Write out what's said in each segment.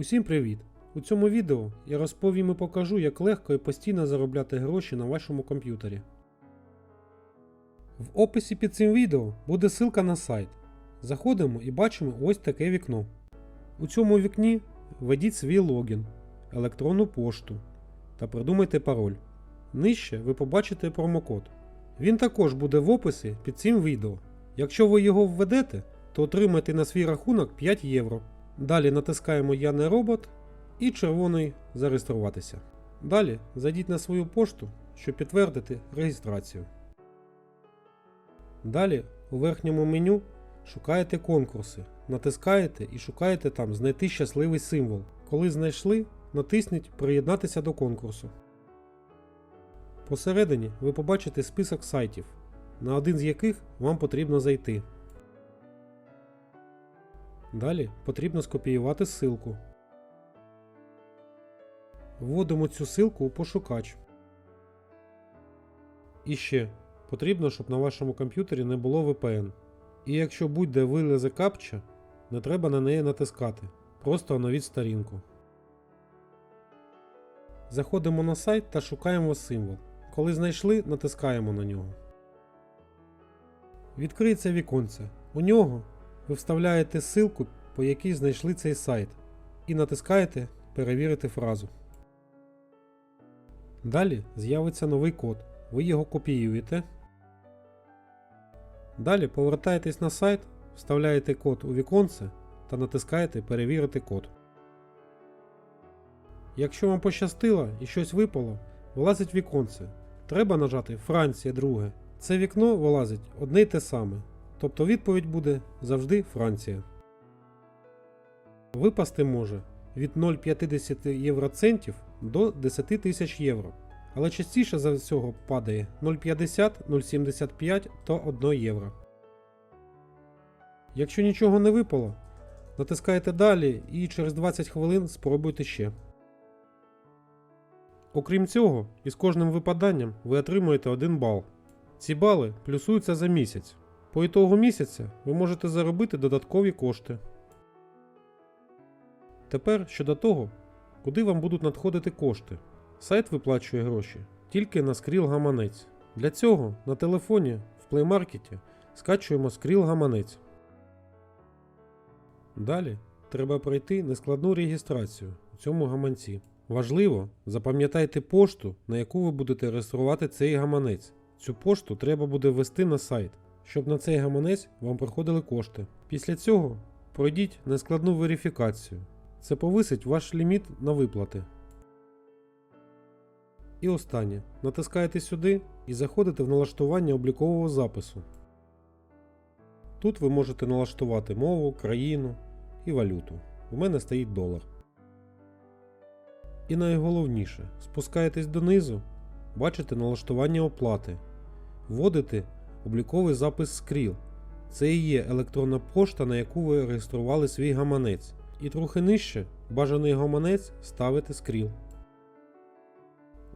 Усім привіт! У цьому відео я розповім і покажу, як легко і постійно заробляти гроші на вашому комп'ютері. В описі під цим відео буде ссылка на сайт. Заходимо і бачимо ось таке вікно. У цьому вікні введіть свій логін, електронну пошту та придумайте пароль. Нижче ви побачите промокод. Він також буде в описі під цим відео. Якщо ви його введете, то отримаєте на свій рахунок 5 євро. Далі натискаємо Я не робот і червоний зареєструватися. Далі зайдіть на свою пошту, щоб підтвердити реєстрацію. Далі у верхньому меню шукаєте конкурси, натискаєте і шукаєте там знайти щасливий символ. Коли знайшли, натисніть Приєднатися до конкурсу. Посередині ви побачите список сайтів, на один з яких вам потрібно зайти. Далі потрібно скопіювати ссылку. Вводимо цю ссылку у пошукач. І ще потрібно, щоб на вашому комп'ютері не було VPN. І якщо будь-де вилезе капча, не треба на неї натискати. Просто оновіть сторінку. Заходимо на сайт та шукаємо символ. Коли знайшли, натискаємо на нього. Відкриється віконце. У нього ви вставляєте ссылку, по якій знайшли цей сайт, і натискаєте Перевірити фразу. Далі з'явиться новий код. Ви його копіюєте. Далі повертаєтесь на сайт, вставляєте код у віконце та натискаєте Перевірити код. Якщо вам пощастило і щось випало, вилазить віконце. Треба нажати Франція друге. Це вікно вилазить одне й те саме. Тобто відповідь буде завжди Франція. Випасти може від 0,50 євроцентів до 10 тисяч євро. Але частіше за всього падає 0,50, 0,75 та 1 євро. Якщо нічого не випало, натискаєте далі і через 20 хвилин спробуйте ще. Окрім цього, із кожним випаданням ви отримуєте 1 бал. Ці бали плюсуються за місяць. По ітогу місяця ви можете заробити додаткові кошти. Тепер щодо того, куди вам будуть надходити кошти. Сайт виплачує гроші тільки на Skrill гаманець. Для цього на телефоні в Play Market скачуємо Skrill гаманець. Далі треба пройти нескладну реєстрацію у цьому гаманці. Важливо, запам'ятайте пошту, на яку ви будете реєструвати цей гаманець. Цю пошту треба буде ввести на сайт, щоб на цей гаманець вам приходили кошти. Після цього пройдіть нескладну верифікацію. Це повисить ваш ліміт на виплати. І останнє. Натискаєте сюди і заходите в налаштування облікового запису. Тут ви можете налаштувати мову, країну і валюту. У мене стоїть долар. І найголовніше, спускаєтесь донизу, бачите налаштування оплати. Вводите обліковий запис Skrill. Це і є електронна пошта, на яку ви реєстрували свій гаманець. І трохи нижче бажаний гаманець ставите Skrill.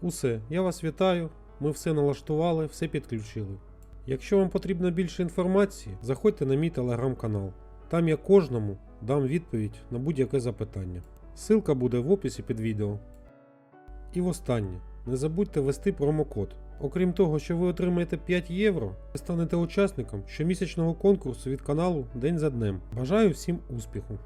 Усе, я вас вітаю. Ми все налаштували, все підключили. Якщо вам потрібно більше інформації, заходьте на мій телеграм-канал. Там я кожному дам відповідь на будь-яке запитання. Ссылка буде в описі під відео. І востаннє, не забудьте ввести промокод. Окрім того, що ви отримаєте 5 євро, ви станете учасником щомісячного конкурсу від каналу День за днем. Бажаю всім успіху!